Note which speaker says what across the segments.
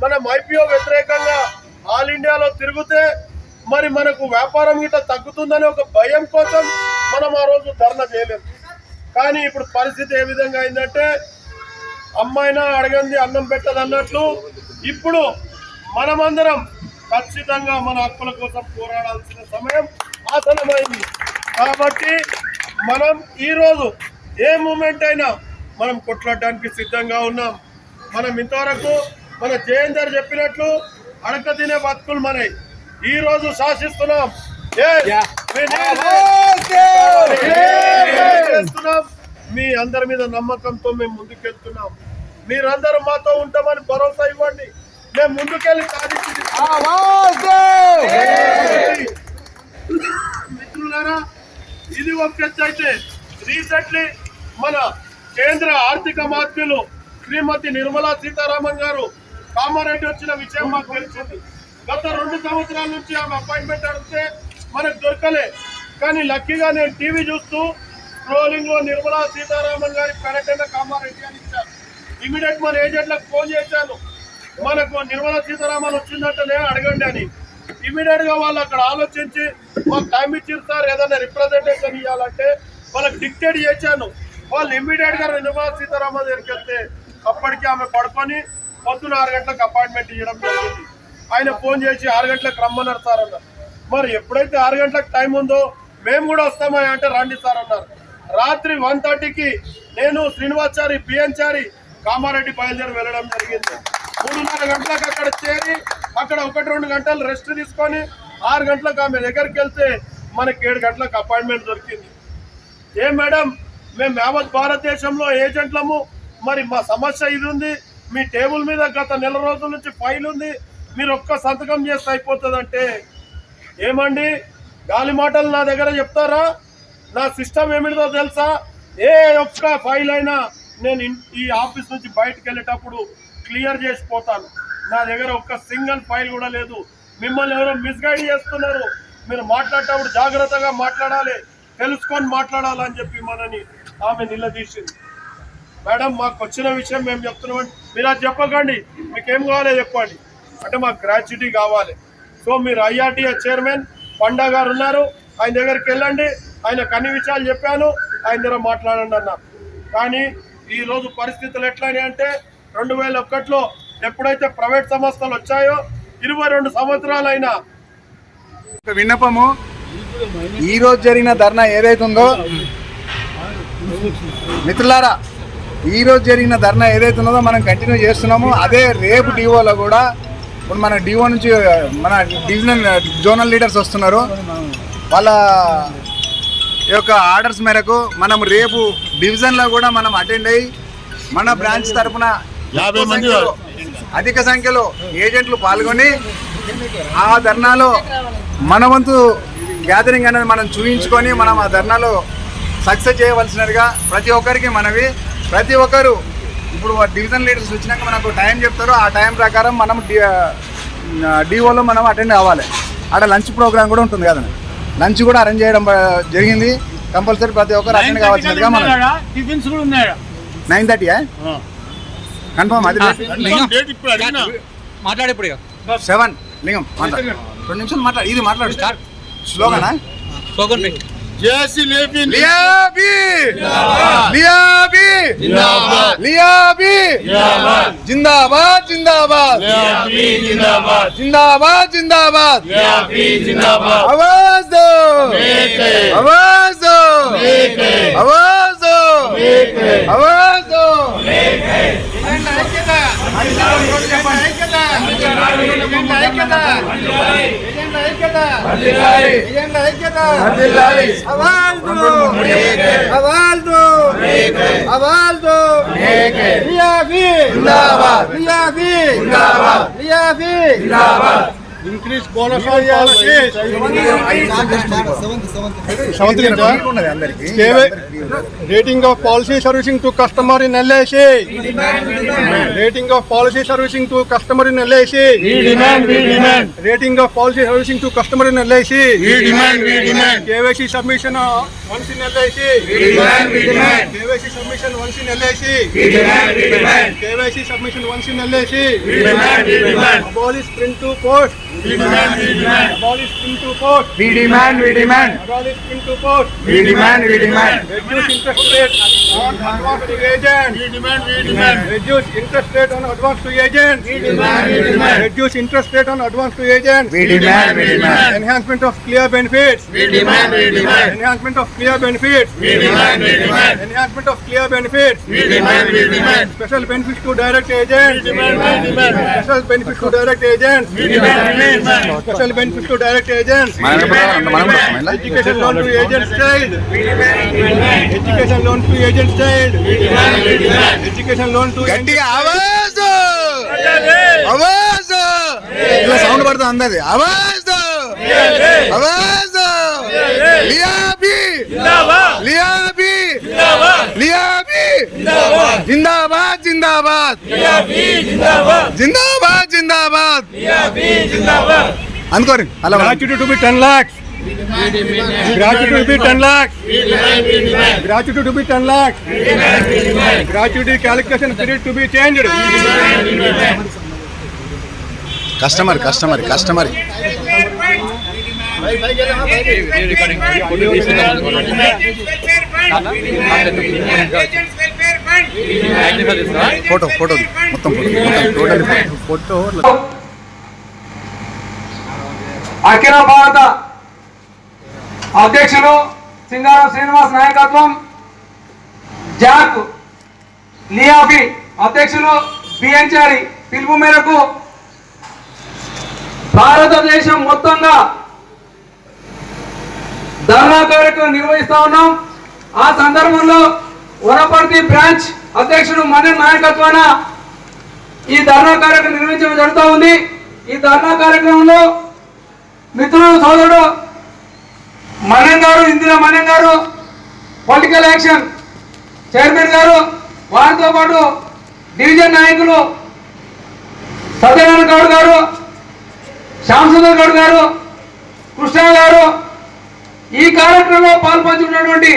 Speaker 1: మనం ఐపీఓ వ్యతిరేకంగా ఆల్ ఇండియాలో తిరిగితే మరి మనకు వ్యాపారం గిట్ట తగ్గుతుందనే ఒక భయం కోసం మనం ఆ రోజు ధర్నా చేయలేదు కానీ ఇప్పుడు పరిస్థితి ఏ విధంగా అయిందంటే అమ్మాయినా అడగంది అన్నం పెట్టదన్నట్లు ఇప్పుడు మనమందరం ఖచ్చితంగా మన హక్కుల కోసం పోరాడాల్సిన సమయం ఆసనమైంది కాబట్టి మనం ఈరోజు ఏ మూమెంట్ అయినా మనం కొట్లాడడానికి సిద్ధంగా ఉన్నాం. మనం ఇంతవరకు మన జయేందర్ చెప్పినట్లు అడక తినే బతుకులు మనవి ఈ రోజు శాసిస్తున్నాం. చేస్తున్నాం. మీ అందరి మీద నమ్మకంతో మేము ముందుకెళ్తున్నాం. మీరందరూ మాతో ఉంటామని భరోసా ఇవ్వండి. మేము ముందుకెళ్ళి సాధించి మిత్రులారా ఇది ఒక ఎత్తు అయితే రీసెంట్లీ మన కేంద్ర ఆర్థిక మంత్రులు శ్రీమతి నిర్మలా సీతారామన్ గారు కామారెడ్డి వచ్చిన విషయం మాకు తెలిసింది. గత రెండు సంవత్సరాల నుంచి ఆమె అపాయింట్మెంట్ అడిగితే మనకు దొరకలే. కానీ లక్కీగా నేను టీవీ చూస్తూ స్క్రోలింగ్ నిర్మలా సీతారామన్ గారి పర్యటన కామారెడ్డి అని ఇచ్చారు. ఇమీడియట్ మన ఏజెంట్లకు ఫోన్ చేశాను. మనకు నిర్మలా సీతారామన్ వచ్చిందంటేనే అడగండి అని. ఇమీడియట్గా వాళ్ళు అక్కడ ఆలోచించి మాకు టైం ఇచ్చిన సార్ ఏదైనా రిప్రజెంటేషన్ ఇవ్వాలంటే వాళ్ళకి డిక్టేట్ చేశాను. వాళ్ళు ఇమీడియట్గా నిర్మలా సీతారామన్ దగ్గరికి వెళ్తే అప్పటికి ఆమె పడుకొని పొద్దున ఆరు గంటలకు అపాయింట్మెంట్ ఇవ్వడం జరిగింది. ఆయన ఫోన్ చేసి ఆరు గంటలకు రమ్మన్నారు సార్ అన్నారు. మరి ఎప్పుడైతే ఆరు గంటలకు టైం ఉందో మేము కూడా వస్తామా అంటే రండి సార్ అన్నారు. రాత్రి వన్ థర్టీకి నేను శ్రీనివాసారి బిఎన్చారి కామారెడ్డి బయలుదేరి వెళ్ళడం జరిగింది. మూడున్నర గంటలకు అక్కడ చేరి అక్కడ ఒకటి రెండు గంటలు రెస్ట్ తీసుకొని ఆరు గంటలకు ఆమె దగ్గరికి వెళ్తే మనకి ఏడు గంటలకు అపాయింట్మెంట్ దొరికింది. ఏం మేడం మేము యావత్ భారతదేశంలో ఏజెంట్లము. మరి మా సమస్య ఇది ఉంది. మీ టేబుల్ మీద గత నెల రోజుల నుంచి ఫైల్ ఉంది. మీరు ఒక్క సంతకం చేస్తే అయిపోతుందంటే ఏమండి? గాలి మాటలు నా దగ్గర చెప్తారా? నా సిస్టమ్ ఏమిటో తెలుసా? ఏ ఒక్క ఫైల్ అయినా నేను ఈ ఆఫీస్ నుంచి బయటకు వెళ్ళేటప్పుడు క్లియర్ చేసిపోతాను నా దగ్గర ఒక్క సింగిల్ ఫైల్ కూడా లేదు. మిమ్మల్ని ఎవరో మిస్గైడ్ చేస్తున్నారు. మీరు మాట్లాడేటప్పుడు జాగ్రత్తగా మాట్లాడాలి. తెలుసుకొని మాట్లాడాలని చెప్పి మనని ఆమె నిలదీసింది. మేడం మాకు వచ్చిన విషయం మేము చెప్తున్నాం. మీరు అది చెప్పకండి. మీకేం కావాలో చెప్పండి. అంటే మాకు గ్రాచ్యుటీ కావాలి. సో మీరు ఐఆర్టీఎస్ చైర్మన్ పండా గారు ఉన్నారు. ఆయన దగ్గరికి వెళ్ళండి. ఆయన అన్ని విషయాలు చెప్పాను. ఆయన దగ్గర మాట్లాడండి అన్నారు కానీ ఈరోజు పరిస్థితులు ఎట్లని అంటే రెండు వేల ఒకటిలో ఎప్పుడైతే ప్రైవేట్ సంస్థలు వచ్చాయో ఇరవై రెండు సంవత్సరాలైనా.
Speaker 2: విన్నపము. ఈరోజు జరిగిన ధర్నా ఏదైతుందో మిత్రులారా ఈ రోజు జరిగిన ధర్నా ఏదైతే ఉన్నదో మనం కంటిన్యూ చేస్తున్నాము అదే రేపు డివోలో కూడా ఇప్పుడు మన డివో నుంచి మన డివిజనల్ జోనల్ లీడర్స్ వస్తున్నారు. వాళ్ళ యొక్క ఆర్డర్స్ మేరకు మనం రేపు డివిజన్లో కూడా మనం అటెండ్ అయ్యి మన బ్రాంచ్ తరపున
Speaker 1: యాభై మంది
Speaker 2: సంఖ్యలో- అధిక సంఖ్యలో ఏజెంట్లు పాల్గొని ఆ ధర్నాలో మన వంతు గ్యాదరింగ్ అనేది మనం చూయించుకొని మనం ఆ ధర్నాలో సక్సెస్ చేయవలసినదిగా ప్రతి ఒక్కరికి మనవి. ప్రతి ఒక్కరు ఇప్పుడు డివిజన్ లీడర్స్ వచ్చినాక మనకు టైం చెప్తారు. ఆ టైం ప్రకారం మనం డిఓలో మనం అటెండ్ అవ్వాలి. ఆడ లంచ్ ప్రోగ్రామ్ కూడా ఉంటుంది కదా లంచ్ కూడా అరేంజ్ చేయడం జరిగింది. కంపల్సరీ ప్రతి ఒక్కరు అటెండ్ కావాల్సినదిగా మనం
Speaker 3: టిఫిన్స్ కూడా ఉన్నాయా?
Speaker 2: నైన్ థర్టీ కన్ఫర్మ్ అది
Speaker 3: మాట్లాడే.
Speaker 2: సెవెన్. లింగం మాట్లాడు. రెండు నిమిషాలు మాట్లాడు ఇది మాట్లాడు. స్టార్ట్. స్లోగనా?
Speaker 1: जिंदाबाद। जिंदाबाद।
Speaker 2: जिंदाबाद। जिंदाबाद जिंदाबाद। आवाज़ दो। आवाज़ आवाज़ आवाज़ ¡Abaldo! ¡Abaldo! ¡Abaldo! ¡Abaldo! ¡Abaldo! ¡Abaldo! ¡Abaldo! ¡Abaldo! ¡Abaldo! ¡Abaldo! ¡Abaldo! ¡Abaldo! ¡Abaldo! increase qualified policies. Rating of policy
Speaker 1: servicing to customer
Speaker 2: in LIC. Rating
Speaker 1: of policy servicing to customer in LIC. We demand, we demand. Rating of policy servicing to customer in LIC. We demand, we demand. KYC submission. Uh,
Speaker 4: once in LIC. We demand, we demand. KYC submission once in LIC. We demand, we demand. KYC submission once in LIC. We demand, we demand. Abolish print to post. We demand, we demand. Abolish print to post.
Speaker 2: We demand, we demand.
Speaker 4: Abolish print to post.
Speaker 2: We demand, we demand.
Speaker 4: Reduce interest rate on advance free agent. We demand, we demand. Reduce interest rate on advance free agent. We demand, we demand. Reduce interest rate on advance free agent.
Speaker 2: We demand, we demand.
Speaker 4: Enhancement of clear benefits. We demand, we demand. Enhancement of clear benefits. Enhancement of clear benefits. Special benefits to direct agents. Special benefits to direct agents. Special benefits to direct agents.
Speaker 2: మనం కూడా వస్తాం ఇలా?
Speaker 4: Education loan to agent's child. Education loan to agent's child. Education loan to
Speaker 2: గట్టిగా ఆవాజ్ ఆవాజ్ ఇలా sound పడుతుంది అందది ఆవాజ్ ఆవాజ్ లియాబీ లియాబీ లియాబీ జిందాబాద్ జిందాబాద్ జిందాబాద్ జిందాబాద్ అనుకోరి అలా
Speaker 4: Gratuity to be 10 lakhs. Gratuity to be 10 lakhs. Gratuity to be 10 lakhs. Gratuity calculation period to be changed.
Speaker 2: Customer customer customer photo photo మొత్తం photo. Photo.
Speaker 5: అఖిల భారత అధ్యక్షులు సింగారం శ్రీనివాస్ నాయకత్వం Jack LIAFI అధ్యక్షులు బిఎన్చారి పిలుపు మేరకు భారతదేశం మొత్తంగా ధర్నా కార్యక్రమం నిర్వహిస్తా ఉన్నాం. ఆ సందర్భంలో వనపర్తి బ్రాంచ్ అధ్యక్షుడు మన నాయకత్వాన ఈ ధర్నా కార్యక్రమం నిర్వహించడం జరుగుతూ ఉంది. ఈ ధర్నా కార్యక్రమంలో మిత్రుడు సోదరుడు మన్యం గారు ఇందిరా మన్యం గారు పొలిటికల్ యాక్షన్ చైర్మన్ గారు వారితో పాటు డివిజన్ నాయకులు సత్యనారాయణ గౌడ్ గారు శ్యామసుందర్ గౌడ్ గారు కృష్ణ గారు ఈ కార్యక్రమంలో పాల్పంచుకున్నటువంటి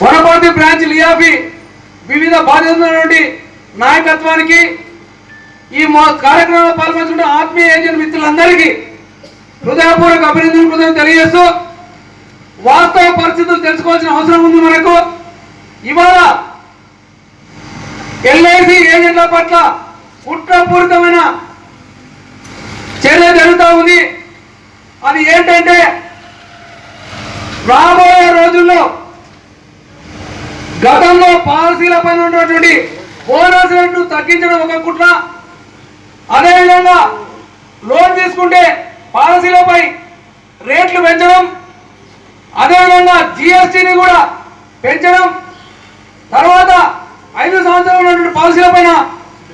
Speaker 5: వనపర్తి బ్రాంచ్ లియాఫీ వివిధ బాధ్యతలైనటువంటి నాయకత్వానికి ఈ కార్యక్రమంలో పాల్పంచుకున్న ఆత్మీయ ఏజెంట్ మిత్రులందరికీ హృదయపూర్వక అభినందనలు కృతజ్ఞత తెలియజేస్తూ వాస్తవ పరిస్థితులు తెలుసుకోవాల్సిన అవసరం ఉంది మనకు. ఇవాళ ఎల్ఐసి ఏజెంట్ల పట్ల కుట్రపూరితమైన చర్య జరుగుతూ ఉంది. అది ఏంటంటే రాబోయే రోజుల్లో గతంలో పాలసీల పైన ఉన్నటువంటి బోనస్ రేట్లు తగ్గించడం ఒక కుట్ర. అదేవిధంగా లోన్ తీసుకుంటే పాలసీలపై రేట్లు పెంచడం. అదేవిధంగా జిఎస్టీని కూడా పెంచడం. తర్వాత ఐదు సంవత్సరాలు ఉన్నటువంటి పాలసీల పైన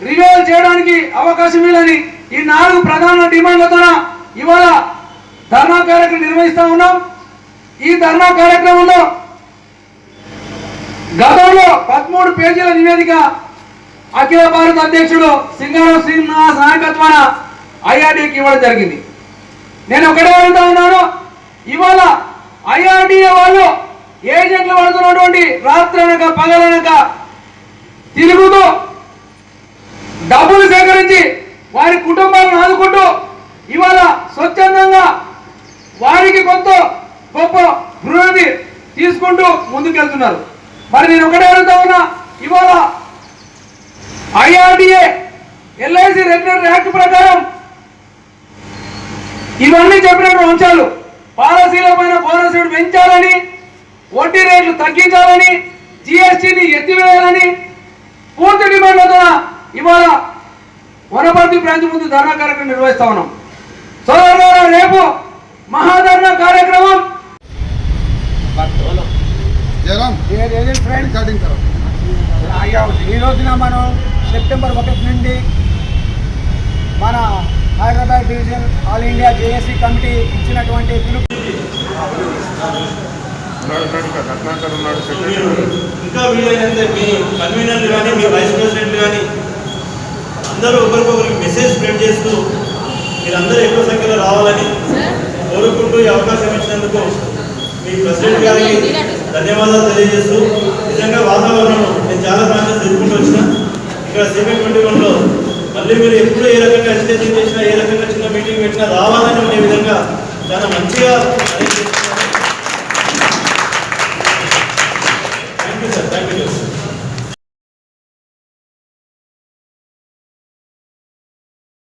Speaker 5: రిన్యూవల్ చేయడానికి అవకాశం లేదని ఈ నాలుగు ప్రధాన డిమాండ్లతో ఇవాళ ధర్నా కార్యక్రమం నిర్వహిస్తూ ఉన్నాం. ఈ ధర్నా కార్యక్రమంలో గతంలో పదమూడు పేజీల నివేదిక అఖిల భారత అధ్యక్షుడు సింగారం శ్రీనివాస్ నాయకత్వాన ఐఆర్డీకి ఇవ్వడం జరిగింది. నేను ఒకటే అడుగుతా ఉన్నాను ఇవాళ ఐఆర్డీఏ వాళ్ళు ఏజెంట్లు పడుతున్నటువంటి రాత్రనక పగలనక తిరుగుతూ డబ్బులు సేకరించి వారి కుటుంబాలను ఆదుకుంటూ ఇవాళ స్వచ్ఛందంగా వారికి కొంత గొప్ప గృహది తీసుకుంటూ ముందుకెళ్తున్నారు. మరి నేను ఒకటే అడుగుతా ఉన్నా ఇవాళ ఐఆర్డిఏ ఎల్ఐసి రెగ్యులేటర్ యాక్ట్ ప్రకారం ఇవన్నీ చెప్పినటువంటి అంశాలు పాలసీల పైన బోనస్ రేటు పెంచాలని వడ్డీ రేట్లు తగ్గించాలని జిఎస్టీని ఎత్తివేయాలని పూర్తి డిమాండ్లతో ఇవాళ వనపర్తి బ్రాంచ్ ముందు ధర్నా కార్యక్రమం నిర్వహిస్తా ఉన్నాం సోదరులారా రేపు మహాధర్నా కార్యక్రమం
Speaker 6: ఈ రోజున మనం సెప్టెంబర్ ఒకటి నుండి మన Hyderabad division all India JAC committee ఇచ్చినటువంటి పిలుపు
Speaker 7: ఇంకా వీలైనంత మీ కన్వీనర్లు కానీ మీ వైస్ ప్రెసిడెంట్లు కానీ అందరూ ఒకరికొకరికి మెసేజ్ స్ప్రెడ్ చేస్తూ మీరందరూ ఎక్కువ సంఖ్యలో రావాలని కోరుకుంటూ ఈ అవకాశం ఇచ్చినందుకు మీ ప్రెసిడెంట్ గారికి ధన్యవాదాలు తెలియజేస్తూ నిజంగా వాతావరణం నేను చాలా బ్రాంచెస్ తెలుసుకుంటూ వచ్చిన. ఇక్కడ సిబి ట్వంటీ వన్లో మళ్ళీ మీరు ఎప్పుడు ఏ రకంగా అజిటేషన్ చేసినా ఏ రకంగా చిన్న మీటింగ్ పెట్టినా రావాలని ఉండే విధంగా చాలా మంచిగా